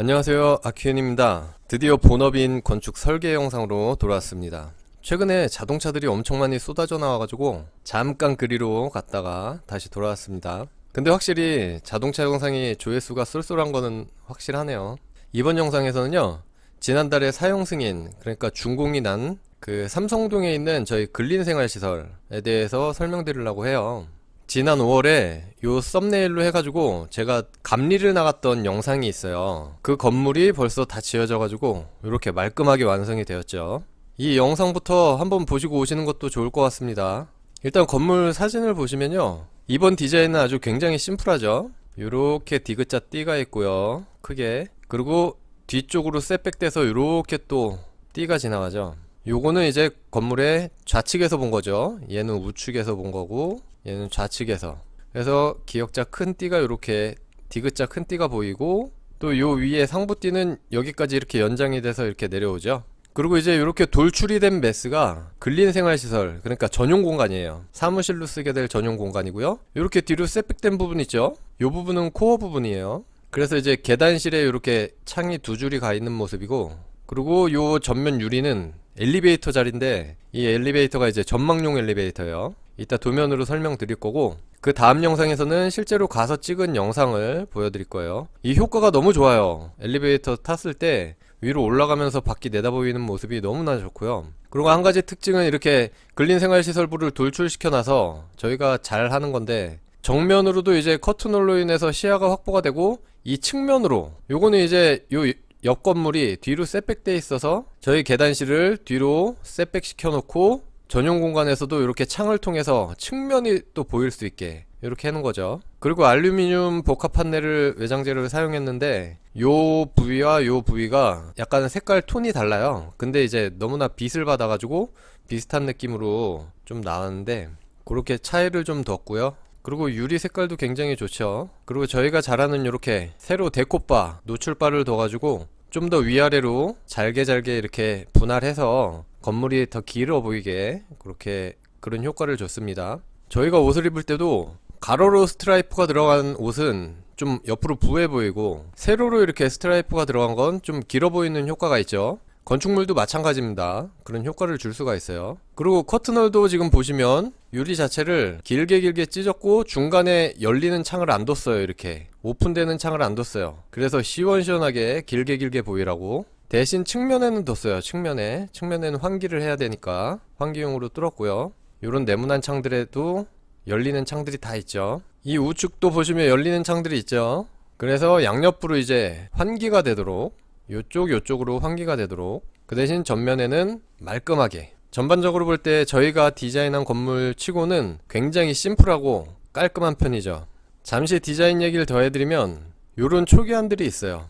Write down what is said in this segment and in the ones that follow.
안녕하세요. 아키엔입니다. 드디어 본업인 건축 설계 영상으로 돌아왔습니다. 최근에 자동차들이 엄청 많이 쏟아져 나와가지고 잠깐 그리로 갔다가 다시 돌아왔습니다. 근데 확실히 자동차 영상이 조회수가 쏠쏠한 거는 확실하네요. 이번 영상에서는요 지난달에 사용 승인 그러니까 준공이 난 그 삼성동에 있는 저희 근린생활시설에 대해서 설명드리려고 해요 지난 5월에 요 썸네일로 해가지고 제가 감리를 나갔던 영상이 있어요. 그 건물이 벌써 다 지어져가지고 이렇게 말끔하게 완성이 되었죠. 이 영상부터 한번 보시고 오시는 것도 좋을 것 같습니다. 일단 건물 사진을 보시면요. 이번 디자인은 아주 굉장히 심플하죠. 요렇게 디귿자 띠가 있고요. 크게. 그리고 뒤쪽으로 셋백돼서 요렇게 또 띠가 지나가죠. 요거는 이제 건물의 좌측에서 본 거죠. 얘는 우측에서 본 거고 얘는 좌측에서. 그래서 기역자 큰 띠가 이렇게 디귿자 큰 띠가 보이고 또 요 위에 상부띠는 여기까지 이렇게 연장이 돼서 이렇게 내려오죠. 그리고 이제 이렇게 돌출이 된 메스가 근린 생활시설 그러니까 전용 공간이에요. 사무실로 쓰게 될 전용 공간이고요. 이렇게 뒤로 셋백된 부분 있죠. 요 부분은 코어 부분이에요. 그래서 이제 계단실에 이렇게 창이 두 줄이 가 있는 모습이고 그리고 요 전면 유리는 엘리베이터 자리인데 이 엘리베이터가 이제 전망용 엘리베이터예요. 이따 도면으로 설명드릴 거고 그 다음 영상에서는 실제로 가서 찍은 영상을 보여드릴 거예요. 이 효과가 너무 좋아요. 엘리베이터 탔을 때 위로 올라가면서 밖이 내다보이는 모습이 너무나 좋고요. 그리고 한 가지 특징은 이렇게 근린생활시설부를 돌출시켜놔서 저희가 잘 하는 건데 정면으로도 이제 커튼홀로 인해서 시야가 확보가 되고 이 측면으로 요거는 이제 요 옆 건물이 뒤로 셋백돼 있어서 저희 계단실을 뒤로 셋백 시켜놓고 전용 공간에서도 이렇게 창을 통해서 측면이 또 보일 수 있게 이렇게 해놓은 거죠. 그리고 알루미늄 복합 판넬을 외장재를 사용했는데 요 부위와 요 부위가 약간 색깔 톤이 달라요. 근데 이제 너무나 빛을 받아 가지고 비슷한 느낌으로 좀 나왔는데 그렇게 차이를 좀 뒀고요. 그리고 유리 색깔도 굉장히 좋죠. 그리고 저희가 잘하는 이렇게 세로 데코바 노출바를 둬가지고 좀 더 위아래로 잘게 잘게 이렇게 분할해서 건물이 더 길어 보이게 그렇게 그런 효과를 줬습니다. 저희가 옷을 입을 때도 가로로 스트라이프가 들어간 옷은 좀 옆으로 부해 보이고 세로로 이렇게 스트라이프가 들어간 건 좀 길어 보이는 효과가 있죠. 건축물도 마찬가지입니다. 그런 효과를 줄 수가 있어요. 그리고 커튼홀도 지금 보시면 유리 자체를 길게 길게 찢었고 중간에 열리는 창을 안 뒀어요. 이렇게 오픈되는 창을 안 뒀어요. 그래서 시원시원하게 길게 길게 보이라고 대신 측면에는 뒀어요. 측면에 측면에는 환기를 해야 되니까 환기용으로 뚫었고요. 이런 네모난 창들에도 열리는 창들이 다 있죠. 이 우측도 보시면 열리는 창들이 있죠. 그래서 양옆으로 이제 환기가 되도록 요쪽 요쪽으로 환기가 되도록 그 대신 전면에는 말끔하게 전반적으로 볼 때 저희가 디자인한 건물 치고는 굉장히 심플하고 깔끔한 편이죠 잠시 디자인 얘기를 더 해드리면 요런 초기안들이 있어요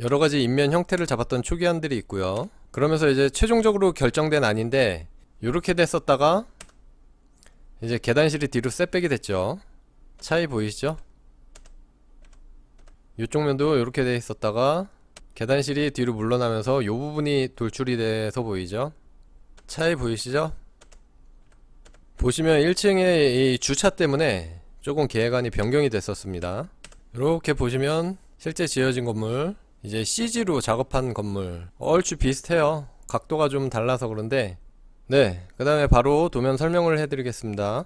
여러 가지 인면 형태를 잡았던 초기 안들이 있고요 그러면서 이제 최종적으로 결정된 안인데 요렇게 됐었다가 이제 계단실이 뒤로 셋백이 됐죠 차이 보이시죠? 이쪽 면도 이렇게 돼 있었다가 계단실이 뒤로 물러나면서 요 부분이 돌출이 돼서 보이죠? 차이 보이시죠? 보시면 1층에 이 주차 때문에 조금 계획안이 변경이 됐었습니다. 이렇게 보시면 실제 지어진 건물 이제 CG로 작업한 건물 얼추 비슷해요. 각도가 좀 달라서 그런데 네, 그 다음에 바로 도면 설명을 해드리겠습니다.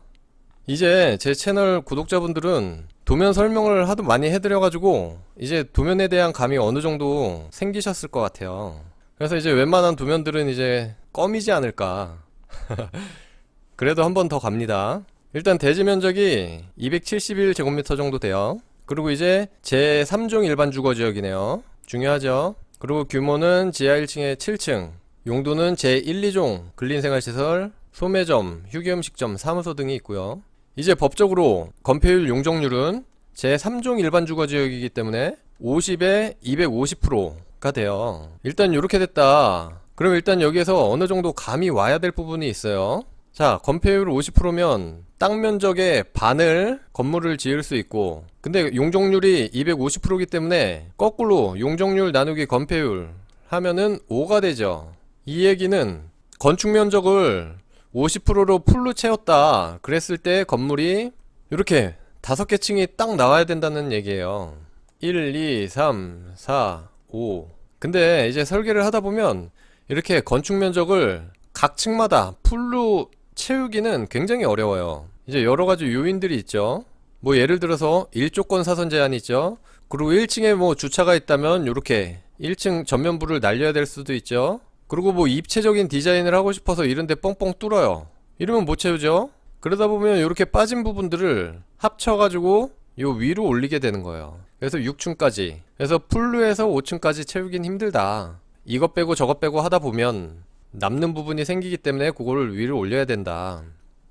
이제 제 채널 구독자분들은 도면 설명을 하도 많이 해드려가지고 이제 도면에 대한 감이 어느 정도 생기셨을 것 같아요. 그래서 이제 웬만한 도면들은 이제 껌이지 않을까. 그래도 한 번 더 갑니다. 일단 대지 면적이 271제곱미터 정도 돼요. 그리고 이제 제 3종 일반 주거 지역이네요. 중요하죠. 그리고 규모는 지하 1층에 7층, 용도는 제 1, 2종 근린생활시설, 소매점, 휴게음식점, 사무소 등이 있고요. 이제 법적으로 건폐율 용적률은 제3종 일반 주거지역이기 때문에 50에 250%가 돼요. 일단 이렇게 됐다. 그럼 일단 여기에서 어느 정도 감이 와야 될 부분이 있어요. 자, 건폐율 50%면 땅 면적의 반을 건물을 지을 수 있고 근데 용적률이 250%이기 때문에 거꾸로 용적률 나누기 건폐율 하면은 5가 되죠. 이 얘기는 건축 면적을 50%로 풀로 채웠다. 그랬을 때 건물이 이렇게 다섯 개 층이 딱 나와야 된다는 얘기예요. 1, 2, 3, 4, 5. 근데 이제 설계를 하다 보면 이렇게 건축 면적을 각 층마다 풀로 채우기는 굉장히 어려워요. 이제 여러 가지 요인들이 있죠. 뭐 예를 들어서 일조권 사선 제한이 있죠. 그리고 1층에 뭐 주차가 있다면 이렇게 1층 전면부를 날려야 될 수도 있죠. 그리고 뭐 입체적인 디자인을 하고 싶어서 이런데 뻥뻥 뚫어요. 이러면 못 채우죠. 그러다 보면 이렇게 빠진 부분들을 합쳐가지고 요 위로 올리게 되는 거예요. 그래서 6층까지. 그래서 풀루에서 5층까지 채우긴 힘들다. 이것 빼고 저것 빼고 하다 보면 남는 부분이 생기기 때문에 그거를 위로 올려야 된다.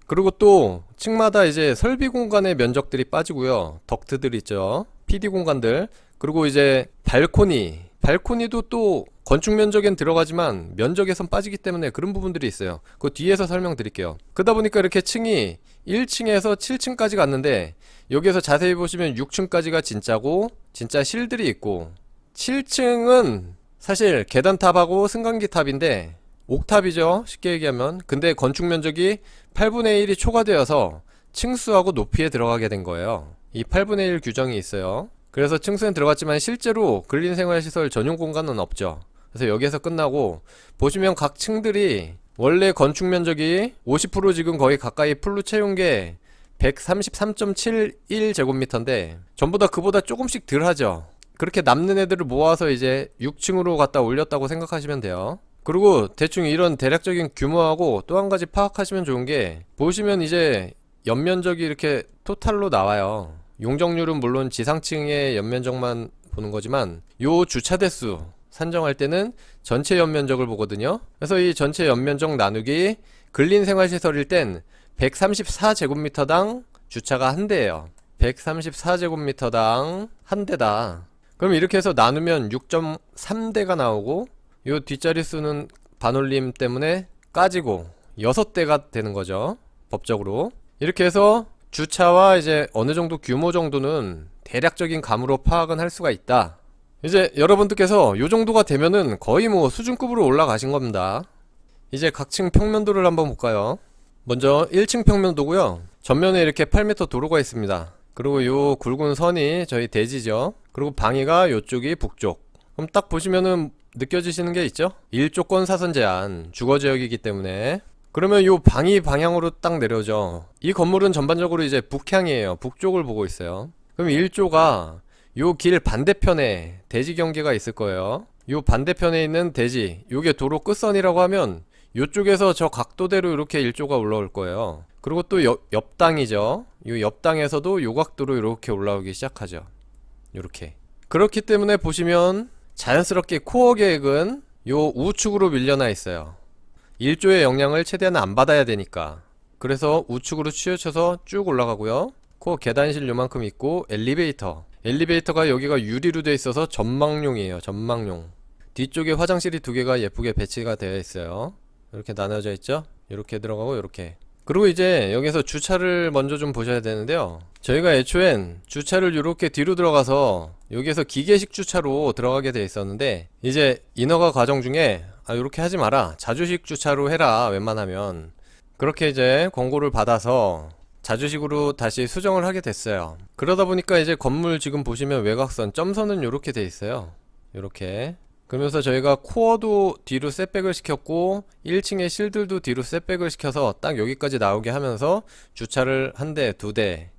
그리고 또 층마다 이제 설비 공간의 면적들이 빠지고요. 덕트들 있죠. PD 공간들. 그리고 이제 발코니. 발코니도 또 건축 면적엔 들어가지만 면적에선 빠지기 때문에 그런 부분들이 있어요. 그 뒤에서 설명드릴게요. 그러다 보니까 이렇게 층이 1층에서 7층까지 갔는데 여기에서 자세히 보시면 6층까지가 진짜고 진짜 실들이 있고 7층은 사실 계단탑하고 승강기 탑인데 옥탑이죠. 쉽게 얘기하면. 근데 건축 면적이 8분의 1이 초과되어서 층수하고 높이에 들어가게 된 거예요. 이 8분의 1 규정이 있어요. 그래서 층수엔 들어갔지만 실제로 근린생활시설 전용 공간은 없죠. 그래서 여기에서 끝나고 보시면 각 층들이 원래 건축 면적이 50% 지금 거의 가까이 풀로 채운 게 133.71제곱미터인데 전부 다 그보다 조금씩 덜 하죠. 그렇게 남는 애들을 모아서 이제 6층으로 갖다 올렸다고 생각하시면 돼요. 그리고 대충 이런 대략적인 규모하고 또 한 가지 파악하시면 좋은 게 보시면 이제 연면적이 이렇게 토탈로 나와요. 용적률은 물론 지상층의 연면적만 보는 거지만 요 주차 대수 산정할 때는 전체 연면적을 보거든요. 그래서 이 전체 연면적 나누기 근린 생활시설일 땐 134제곱미터당 주차가 한 대예요. 134제곱미터당 한 대다. 그럼 이렇게 해서 나누면 6.3대가 나오고 요 뒷자리 수는 반올림 때문에 까지고 6대가 되는 거죠. 법적으로. 이렇게 해서 주차와 이제 어느 정도 규모 정도는 대략적인 감으로 파악은 할 수가 있다. 이제 여러분들께서 요 정도가 되면은 거의 뭐 수준급으로 올라가신 겁니다. 이제 각층 평면도를 한번 볼까요? 먼저 1층 평면도고요. 전면에 이렇게 8m 도로가 있습니다. 그리고 요 굵은 선이 저희 대지죠. 그리고 방위가 요쪽이 북쪽. 그럼 딱 보시면은 느껴지시는 게 있죠? 일조권 사선 제한 주거 지역이기 때문에 그러면 요 방위 방향으로 딱 내려오죠. 이 건물은 전반적으로 이제 북향이에요. 북쪽을 보고 있어요. 그럼 1조가 요 길 반대편에 대지 경계가 있을 거예요. 요 반대편에 있는 대지, 요게 도로 끝선이라고 하면 요쪽에서 저 각도대로 이렇게 1조가 올라올 거예요. 그리고 또 옆, 옆당이죠. 요 옆당에서도 요 각도로 이렇게 올라오기 시작하죠. 요렇게. 그렇기 때문에 보시면 자연스럽게 코어 계획은 요 우측으로 밀려나 있어요. 1조의 영향을 최대한 안 받아야 되니까. 그래서 우측으로 치우쳐서 쭉 올라가고요. 코어 계단실 요만큼 있고 엘리베이터. 엘리베이터가 여기가 유리로 되어 있어서 전망용이에요. 전망용. 뒤쪽에 화장실이 두 개가 예쁘게 배치가 되어 있어요. 이렇게 나눠져 있죠? 이렇게 들어가고 이렇게. 그리고 이제 여기서 주차를 먼저 좀 보셔야 되는데요. 저희가 애초엔 주차를 이렇게 뒤로 들어가서 여기에서 기계식 주차로 들어가게 돼 있었는데 이제 인허가 과정 중에 아 이렇게 하지 마라 자주식 주차로 해라 웬만하면 그렇게 이제 권고를 받아서 자주식으로 다시 수정을 하게 됐어요. 그러다 보니까 이제 건물 지금 보시면 외곽선 점선은 이렇게 돼 있어요. 이렇게 그러면서 저희가 코어도 뒤로 셋백을 시켰고 1층의 실들도 뒤로 셋백을 시켜서 딱 여기까지 나오게 하면서 주차를 한 대, 두 대,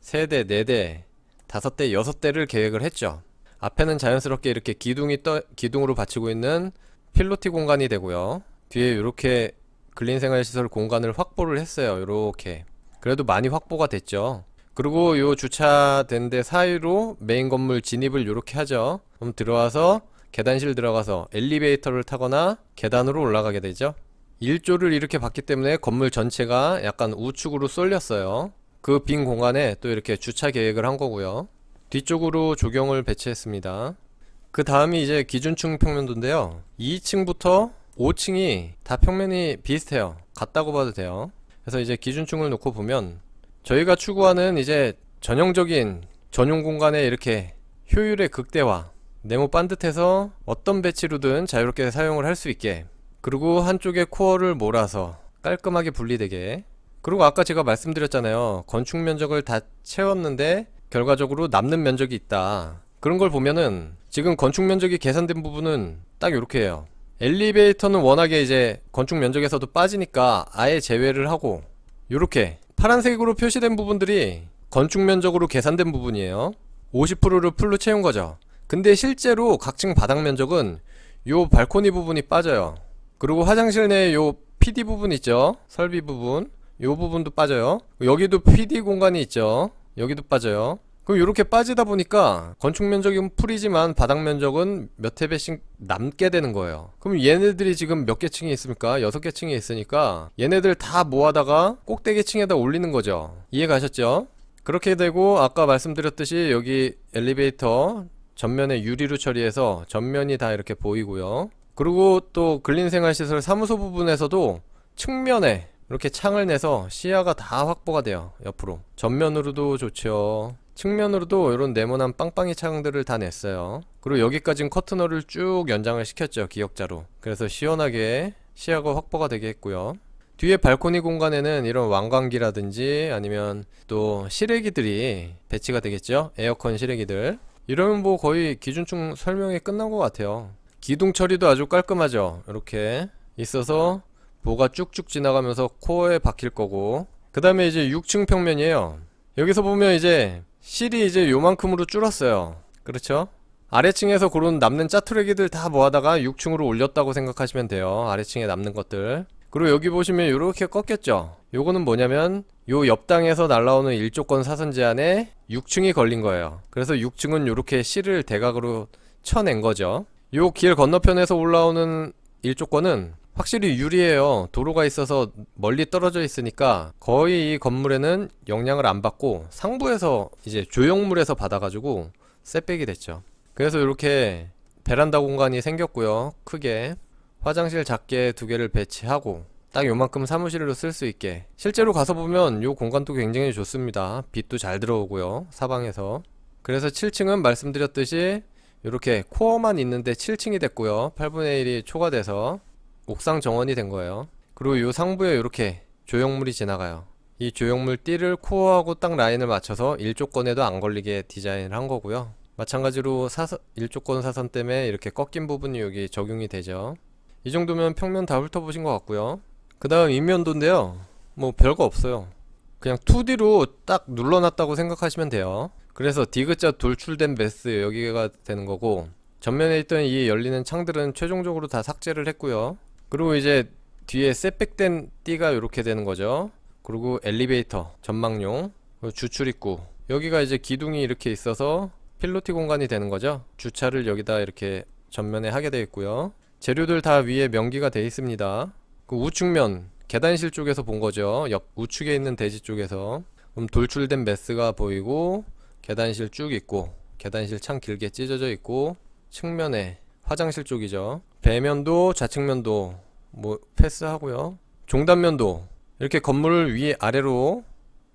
세 대, 네 대, 다섯 대, 여섯 대를 계획을 했죠. 앞에는 자연스럽게 이렇게 기둥이 떠 기둥으로 받치고 있는 필로티 공간이 되고요. 뒤에 이렇게 근린생활시설 공간을 확보를 했어요. 이렇게 그래도 많이 확보가 됐죠. 그리고 요 주차된 데 사이로 메인 건물 진입을 이렇게 하죠. 그럼 들어와서 계단실 들어가서 엘리베이터를 타거나 계단으로 올라가게 되죠. 1조를 이렇게 봤기 때문에 건물 전체가 약간 우측으로 쏠렸어요. 그 빈 공간에 또 이렇게 주차 계획을 한 거고요. 뒤쪽으로 조경을 배치했습니다. 그 다음이 이제 기준층 평면도인데요. 2층부터 5층이 다 평면이 비슷해요. 같다고 봐도 돼요. 그래서 이제 기준층을 놓고 보면 저희가 추구하는 이제 전형적인 전용 공간에 이렇게 효율의 극대화 네모 반듯해서 어떤 배치로든 자유롭게 사용을 할 수 있게 그리고 한쪽에 코어를 몰아서 깔끔하게 분리되게 그리고 아까 제가 말씀드렸잖아요. 건축 면적을 다 채웠는데 결과적으로 남는 면적이 있다. 그런 걸 보면은 지금 건축 면적이 계산된 부분은 딱 이렇게 해요. 엘리베이터는 워낙에 이제 건축 면적에서도 빠지니까 아예 제외를 하고 요렇게 파란색으로 표시된 부분들이 건축 면적으로 계산된 부분이에요. 50%를 풀로 채운 거죠. 근데 실제로 각층 바닥 면적은 요 발코니 부분이 빠져요. 그리고 화장실 내에 요 PD 부분 있죠? 설비 부분. 요 부분도 빠져요. 여기도 PD 공간이 있죠? 여기도 빠져요. 그럼 이렇게 빠지다 보니까 건축 면적은 풀이지만 바닥 면적은 몇 회배씩 남게 되는 거예요. 그럼 얘네들이 지금 몇 개 층이 있습니까? 여섯 개 층이 있으니까 얘네들 다 모아다가 꼭대기 층에다 올리는 거죠. 이해 가셨죠? 그렇게 되고 아까 말씀드렸듯이 여기 엘리베이터 전면에 유리로 처리해서 전면이 다 이렇게 보이고요. 그리고 또 근린생활시설 사무소 부분에서도 측면에 이렇게 창을 내서 시야가 다 확보가 돼요. 옆으로. 전면으로도 좋죠. 측면으로도 이런 네모난 빵빵이 창들을 다 냈어요. 그리고 여기까지는 커튼홀을 쭉 연장을 시켰죠. 기역자로. 그래서 시원하게 시야가 확보가 되게 했고요. 뒤에 발코니 공간에는 이런 왕광기라든지 아니면 또 실외기들이 배치가 되겠죠. 에어컨 실외기들. 이러면 뭐 거의 기준층 설명이 끝난 것 같아요. 기둥 처리도 아주 깔끔하죠. 이렇게 있어서 보가 쭉쭉 지나가면서 코어에 박힐 거고 그 다음에 이제 6층 평면이에요. 여기서 보면 이제 실이 이제 요만큼으로 줄었어요. 그렇죠? 아래층에서 그런 남는 짜투레기들 다 모아다가 6층으로 올렸다고 생각하시면 돼요. 아래층에 남는 것들. 그리고 여기 보시면 이렇게 꺾였죠. 요거는 뭐냐면 요 옆당에서 날라오는 일조권 사선 제한에 6층이 걸린 거예요. 그래서 6층은 이렇게 실을 대각으로 쳐낸 거죠. 요 길 건너편에서 올라오는 일조권은 확실히 유리해요. 도로가 있어서 멀리 떨어져 있으니까 거의 이 건물에는 영향을 안 받고 상부에서 이제 조형물에서 받아가지고 셋백이 됐죠. 그래서 이렇게 베란다 공간이 생겼고요. 크게 화장실 작게 두 개를 배치하고 딱 요만큼 사무실로 쓸 수 있게 실제로 가서 보면 요 공간도 굉장히 좋습니다. 빛도 잘 들어오고요. 사방에서 그래서 7층은 말씀드렸듯이 이렇게 코어만 있는데 7층이 됐고요. 8분의 1이 초과돼서 옥상 정원이 된 거예요. 그리고 요 상부에 이렇게 조형물이 지나가요. 이 조형물 띠를 코어하고 딱 라인을 맞춰서 일조권에도 안 걸리게 디자인을 한 거고요. 마찬가지로 사선, 일조권 사선 때문에 이렇게 꺾인 부분이 여기 적용이 되죠. 이 정도면 평면 다 훑어보신 것 같고요. 그 다음 인면도인데요. 뭐 별거 없어요. 그냥 2D로 딱 눌러놨다고 생각하시면 돼요. 그래서 디귿자 돌출된 베스 여기가 되는 거고 전면에 있던 이 열리는 창들은 최종적으로 다 삭제를 했고요. 그리고 이제 뒤에 셋백된 띠가 이렇게 되는 거죠. 그리고 엘리베이터 전망용 그리고 주출 입구 여기가 이제 기둥이 이렇게 있어서 필로티 공간이 되는 거죠. 주차를 여기다 이렇게 전면에 하게 되어 있고요. 재료들 다 위에 명기가 되어 있습니다. 그 우측면 계단실 쪽에서 본 거죠. 옆 우측에 있는 대지 쪽에서 그럼 돌출된 메스가 보이고 계단실 쭉 있고 계단실 창 길게 찢어져 있고 측면에 화장실 쪽이죠. 배면도 좌측면도 뭐 패스하고요. 종단면도 이렇게 건물을 위 아래로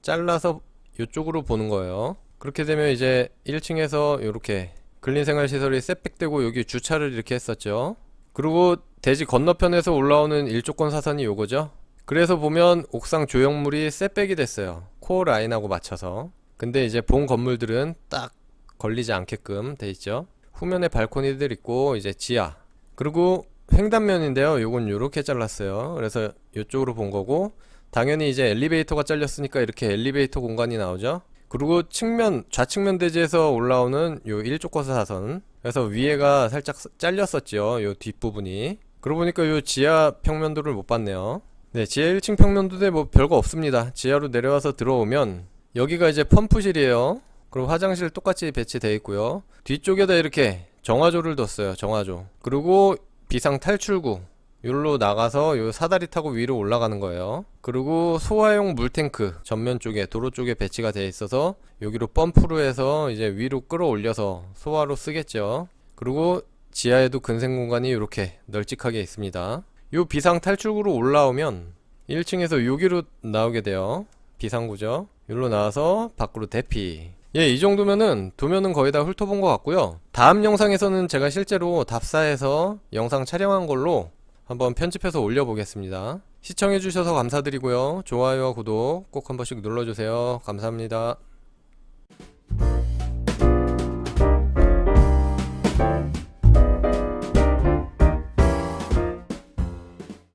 잘라서 이쪽으로 보는 거예요. 그렇게 되면 이제 1층에서 이렇게 근린생활시설이 셋백되고 여기 주차를 이렇게 했었죠. 그리고 대지 건너편에서 올라오는 일조권 사선이 요거죠. 그래서 보면 옥상 조형물이 셋백이 됐어요. 코어 라인하고 맞춰서. 근데 이제 본 건물들은 딱 걸리지 않게끔 돼 있죠. 후면에 발코니들 있고 이제 지하. 그리고 횡단면인데요. 요건 요렇게 잘랐어요. 그래서 이쪽으로 본 거고 당연히 이제 엘리베이터가 잘렸으니까 이렇게 엘리베이터 공간이 나오죠. 그리고 측면 좌측면 대지에서 올라오는 요 일조권 사선. 그래서 위에가 살짝 잘렸었죠. 요 뒷부분이. 그러고 보니까 요 지하 평면도를 못 봤네요. 네, 지하 1층 평면도에 뭐 별거 없습니다. 지하로 내려와서 들어오면 여기가 이제 펌프실이에요. 그리고 화장실 똑같이 배치되어 있고요. 뒤쪽에다 이렇게 정화조를 뒀어요. 정화조. 그리고 비상 탈출구. 여기로 나가서 요 사다리 타고 위로 올라가는 거예요. 그리고 소화용 물탱크 전면 쪽에 도로 쪽에 배치가 되어 있어서 여기로 펌프로 해서 이제 위로 끌어올려서 소화로 쓰겠죠. 그리고 지하에도 근생 공간이 이렇게 널찍하게 있습니다. 요 비상 탈출구로 올라오면 1층에서 여기로 나오게 돼요. 비상구죠. 여기로 나와서 밖으로 대피. 예, 이 정도면은 도면은 거의 다 훑어본 것 같고요. 다음 영상에서는 제가 실제로 답사해서 영상 촬영한 걸로 한번 편집해서 올려보겠습니다. 시청해주셔서 감사드리고요. 좋아요와 구독 꼭 한 번씩 눌러주세요. 감사합니다.